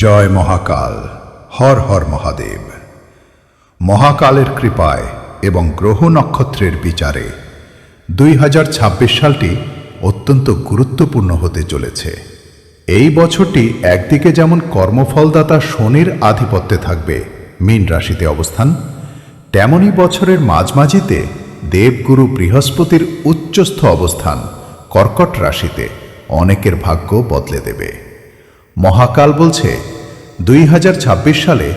জয় মহাকাল, হর হর মহাদেব। মহাকালের কৃপায় এবং গ্রহ নক্ষত্রের বিচারে দুই হাজার ছাব্বিশ সালটি অত্যন্ত গুরুত্বপূর্ণ হতে চলেছে। এই বছরটি একদিকে যেমন কর্মফলদাতা শনির আধিপত্যে থাকবে মীন রাশিতে অবস্থান, তেমনি বছরের মাঝমাঝিতে দেবগুরু বৃহস্পতির উচ্চস্থ অবস্থান কর্কট রাশিতে অনেকের ভাগ্য বদলে দেবে। মহাকাল বলছে, দুই হাজার ছাব্বিশ সালে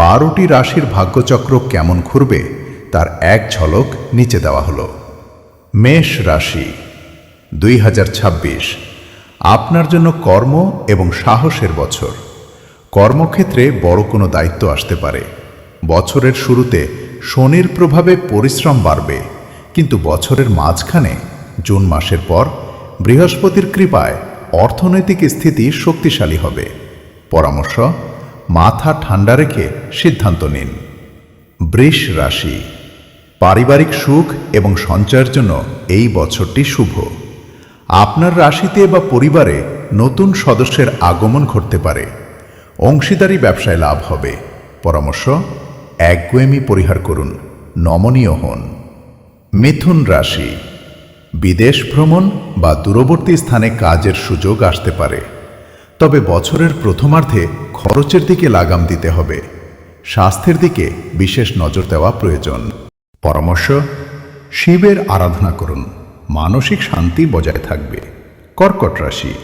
বারোটি রাশির ভাগ্যচক্র কেমন ঘুরবে, তার এক ঝলক নিচে দেওয়া হলো। মেষ রাশি, দুই হাজার ছাব্বিশ, আপনার জন্য কর্ম এবং সাহসের বছর। কর্মক্ষেত্রে বড় কোনো দায়িত্ব আসতে পারে। বছরের শুরুতে শনির প্রভাবে পরিশ্রম বাড়বে, কিন্তু বছরের মাঝখানে জুন মাসের পর বৃহস্পতির কৃপায় অর্থনৈতিক স্থিতি শক্তিশালী হবে। পরামর্শ, মাথা ঠান্ডা রেখে সিদ্ধান্ত নিন। বৃষ রাশি, পারিবারিক সুখ এবং সঞ্চয়ের জন্য এই বছরটি শুভ। আপনার রাশিতে বা পরিবারে নতুন সদস্যের আগমন ঘটতে পারে। অংশীদারি ব্যবসায় লাভ হবে। পরামর্শ, একগুয়েমি পরিহার করুন। নমনীয় হন। মিথুন রাশি বিদেশ ভ্রমণ বা দূরবর্তী স্থানে কাজের সুযোগ আসতে পারে। তবে বছরের প্রথমার্ধে খরচের দিকে লাগাম দিতে হবে। স্বাস্থ্যের দিকে বিশেষ নজর দেওয়া প্রয়োজন। পরামর্শ, শিবের আরাধনা করুন। মানসিক শান্তি বজায় থাকবে। কর্কট রাশি,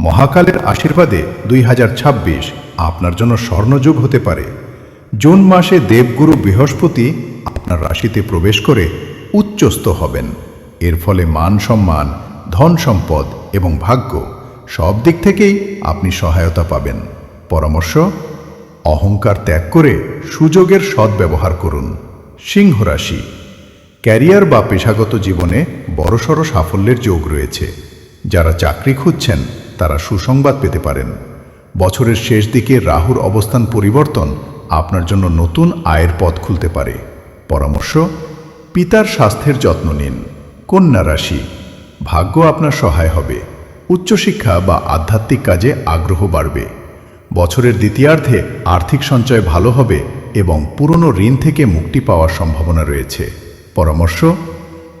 মহাকালের আশীর্বাদে দুই হাজার ছাব্বিশ আপনার জন্য স্বর্ণযুগ হতে পারে। জুন মাসে দেবগুরু বৃহস্পতি আপনার রাশিতে প্রবেশ করে উচ্চস্থ হবেন। এর ফলে মান সম্মান, ধন সম্পদ এবং ভাগ্য সব দিক থেকেই আপনি সহায়তা পাবেন। পরামর্শ, অহংকার ত্যাগ করে সুযোগের সদ্ব্যবহার করুন। সিংহ রাশি, ক্যারিয়ার বা পেশাগত জীবনে বড়সড় সাফল্যের যোগ রয়েছে। যারা চাকরি খুঁজছেন, তারা সুসংবাদ পেতে পারেন। বছরের শেষ দিকে রাহুর অবস্থান পরিবর্তন আপনার জন্য নতুন আয়ের পথ খুলতে পারে। পরামর্শ, পিতার স্বাস্থ্যের যত্ন নিন। কন্যা রাশি, ভাগ্য আপনার সহায় হবে। উচ্চশিক্ষা বা আধ্যাত্মিক কাজে আগ্রহ বাড়বে। বছরের দ্বিতীয়ার্ধে আর্থিক সঞ্চয় ভালো হবে এবং পুরনো ঋণ থেকে মুক্তি পাওয়ার সম্ভাবনা রয়েছে। পরামর্শ,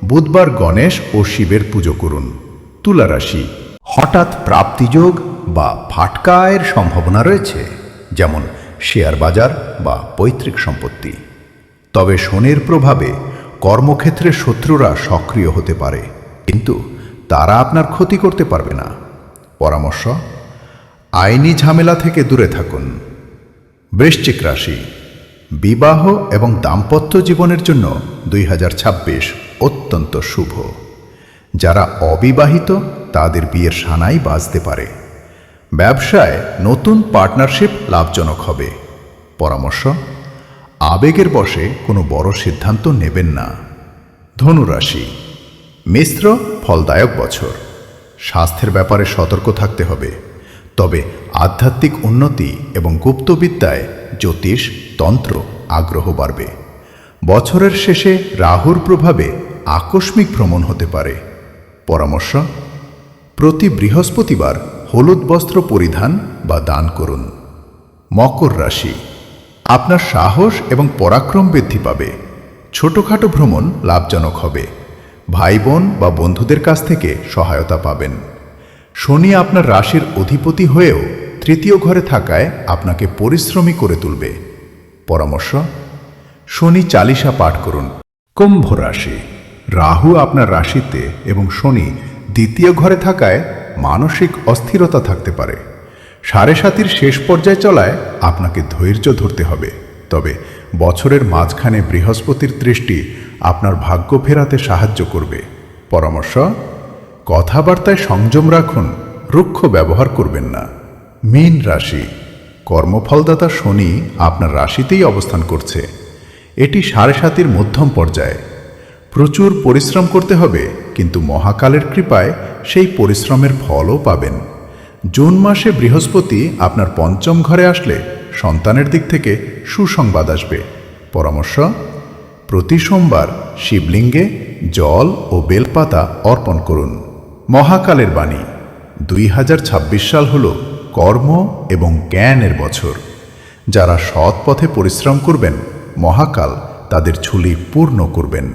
বুধবার গণেশ ও শিবের পুজো করুন। তুলা রাশি, হঠাৎ প্রাপ্তিযোগ বা ফাটকা আয়ের সম্ভাবনা রয়েছে, যেমন শেয়ার বাজার বা পৈতৃক সম্পত্তি। তবে শনির প্রভাবে কর্মক্ষেত্রে শত্রুরা সক্রিয় হতে পারে, কিন্তু তারা আপনার ক্ষতি করতে পারবে না। পরামর্শ, আইনি ঝামেলা থেকে দূরে থাকুন। বৃশ্চিক রাশি, বিবাহ এবং দাম্পত্য জীবনের জন্য দুই হাজার ছাব্বিশ অত্যন্ত শুভ। যারা অবিবাহিত, তাদের বিয়ের সানাই বাজতে পারে। ব্যবসায় নতুন পার্টনারশিপ লাভজনক হবে। পরামর্শ আবেগের বশে কোনো বড় সিদ্ধান্ত নেবেন না। ধনুরাশি, মিশ্র ফলদায়ক বছর। স্বাস্থ্যের ব্যাপারে সতর্ক থাকতে হবে। তবে আধ্যাত্মিক উন্নতি এবং গুপ্তবিদ্যায় জ্যোতিষ, তন্ত্র আগ্রহ বাড়বে। বছরের শেষে রাহুর প্রভাবে আকস্মিক ভ্রমণ হতে পারে। পরামর্শ, প্রতি বৃহস্পতিবার হলুদ বস্ত্র পরিধান বা দান করুন। মকর রাশি আপনার সাহস এবং পরাক্রম বৃদ্ধি পাবে। ছোটখাটো ভ্রমণ লাভজনক হবে। ভাই বোন বা বন্ধুদের কাছ থেকে সহায়তা পাবেন। শনি আপনার রাশির অধিপতি হয়েও তৃতীয় ঘরে থাকায় আপনাকে পরিশ্রমী করে তুলবে। পরামর্শ, শনি চালিশা পাঠ করুন। কুম্ভ রাশি, রাহু আপনার রাশিতে এবং শনি দ্বিতীয় ঘরে থাকায় মানসিক অস্থিরতা থাকতে পারে। সাড়ে সাতির শেষ পর্যায়ে চলায় আপনাকে ধৈর্য ধরতে হবে। তবে বছরের মাঝখানে বৃহস্পতির দৃষ্টি আপনার ভাগ্য ফেরাতে সাহায্য করবে। পরামর্শ, কথাবার্তায় সংযম রাখুন, রুক্ষ ব্যবহার করবেন না। মীন রাশি, কর্মফলদাতা শনি আপনার রাশিতেই অবস্থান করছে। এটি সাড়ে সাতির মধ্যম পর্যায়ে। প্রচুর পরিশ্রম করতে হবে, কিন্তু মহাকালের কৃপায় সেই পরিশ্রমের ফলও পাবেন। জুন মাসে বৃহস্পতি আপনার পঞ্চম ঘরে আসলে সন্তানের দিক থেকে সুসংবাদ আসবে। পরামর্শ, প্রতি সোমবার শিবলিঙ্গে জল ও বেলপাতা অর্পণ করুন। মহাকালের বাণী, দুই হাজার ছাব্বিশ সাল হল কর্ম এবং জ্ঞানের বছর। যারা সৎ পথে পরিশ্রম করবেন, মহাকাল তাদের ঝুলি পূর্ণ করবেন।